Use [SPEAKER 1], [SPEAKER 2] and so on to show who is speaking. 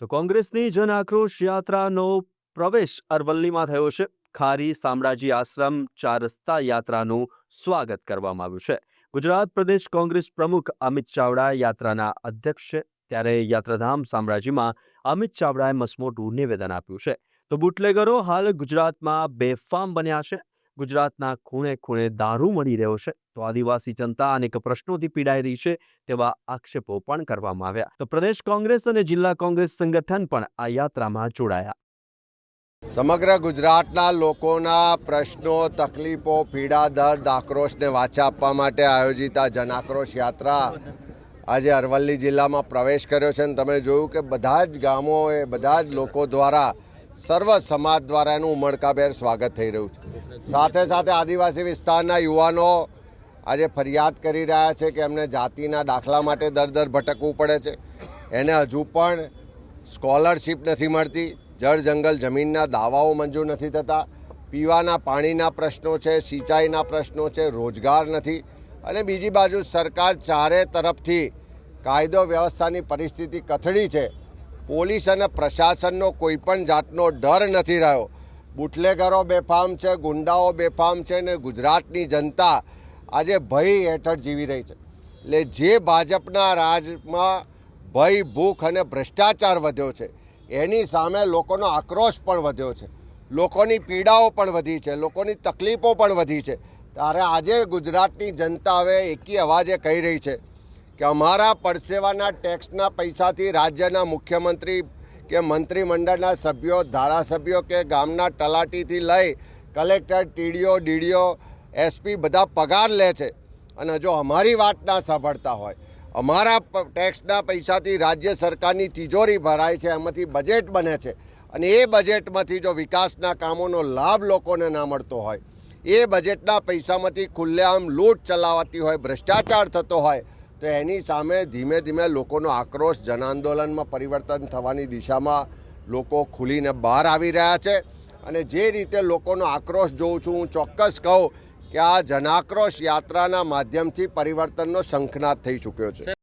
[SPEAKER 1] તો કોંગ્રેસની જન આક્રોશ યાત્રાનો પ્રવેશ અરવલ્લીમાં થયો છે. ખારી સામ્રાજી આશ્રમ ચાર રસ્તા યાત્રાનું સ્વાગત કરવામાં આવ્યું છે. ગુજરાત પ્રદેશ કોંગ્રેસ પ્રમુખ અમિત ચાવડા યાત્રાના અધ્યક્ષ છે. ત્યારે યાત્રાધામ સામ્રાજ્યમાં અમિત ચાવડાએ મસમોટું નિવેદન આપ્યું છે. તો બુટલેગરો હાલ ગુજરાતમાં બેફામ બન્યા છે. ગુજરાતના ખૂણે ખૂણે દારૂ મળી રહ્યો છે, તો આદિવાસી જનતા અનેક પ્રશ્નોથી પીડાઈ રહી છે તેવા આક્ષેપો પણ કરવામાં આવ્યા. તો પ્રદેશ કોંગ્રેસ અને જિલ્લા કોંગ્રેસ સંગઠન પણ આ યાત્રામાં જોડાયા.
[SPEAKER 2] સમગ્ર ગુજરાતના લોકોના પ્રશ્નો, તકલીફો, પીડા, દર્દ, આક્રોશને વાચા આપવા માટે આયોજિત આ જનાક્રોશ યાત્રા આજે અરવલ્લી જિલ્લામાં પ્રવેશ કર્યો છે અને તમે જોયું કે બધા જ ગામોએ, બધા જ લોકો દ્વારા સર્વ સમાજ દ્વારા એનું ઉમળકાભેર સ્વાગત થઈ રહ્યું છે. સાથે સાથે આદિવાસી વિસ્તારના યુવાનો આજે ફરિયાદ કરી રહ્યા છે કે એમને જાતિના દાખલા માટે દર દર ભટકવું પડે છે. એને હજુ પણ સ્કોલરશિપ નથી મળતી, જળ જંગલ જમીનના દાવાઓ મંજૂર નથી થતા, પીવાના પાણીના પ્રશ્નો છે, સિંચાઈના પ્રશ્નો છે, રોજગાર નથી. અને બીજી બાજુ સરકાર ચારે તરફથી કાયદો વ્યવસ્થાની પરિસ્થિતિ કથળી છે. પોલીસ અને પ્રશાસનનો કોઈ પણ જાતનો ડર નથી રહ્યો. બુટલેગરો બેફામ છે, ગુંડાઓ બેફામ છે ને ગુજરાતની જનતા આજે ભય હેઠળ જીવી રહી છે. એટલે જે ભાજપના રાજમાં ભય, ભૂખ અને ભ્રષ્ટાચાર વધ્યો છે, એની સામે લોકોનો આક્રોશ પણ વધ્યો છે. લોકોની પીડાઓ પણ વધી છે, લોકોની તકલીફો પણ વધી છે. ત્યારે આજે ગુજરાતની જનતા હવે એકી અવાજે કહી રહી છે કે અમારા પરસેવાના ટેક્સના પૈસાથી રાજ્યના મુખ્યમંત્રી કે મંત્રીમંડળના સભ્યો, ધારાસભ્યો કે ગામના તલાટીથી લઈ કલેક્ટર, ટીડીઓ, ડીડીઓ, એસપી બધા પગાર લે છે. અને જો અમારી વાત ના સાંભળતા હોય, અમારા ટેક્સના પૈસાથી રાજ્ય સરકારની તિજોરી ભરાય છે, એમાંથી બજેટ બને છે. અને એ બજેટમાંથી જો વિકાસના કામોનો લાભ લોકોને ના મળતો હોય, એ બજેટના પૈસામાંથી ખુલ્લેઆમ લૂંટ ચલાવાતી હોય, ભ્રષ્ટાચાર થતો હોય તો એની સામે ધીમે ધીમે લોકોનો આક્રોશ જનઆંદોલનમાં પરિવર્તન થવાની દિશામાં લોકો ખુલીને બહાર આવી રહ્યા છે. અને જે રીતે લોકોનો આક્રોશ જોઉં છું, હું ચોક્કસ કહું કે આ જનાક્રોશ યાત્રાના માધ્યમથી પરિવર્તનનો શંખનાદ થઈ ચૂક્યો છે.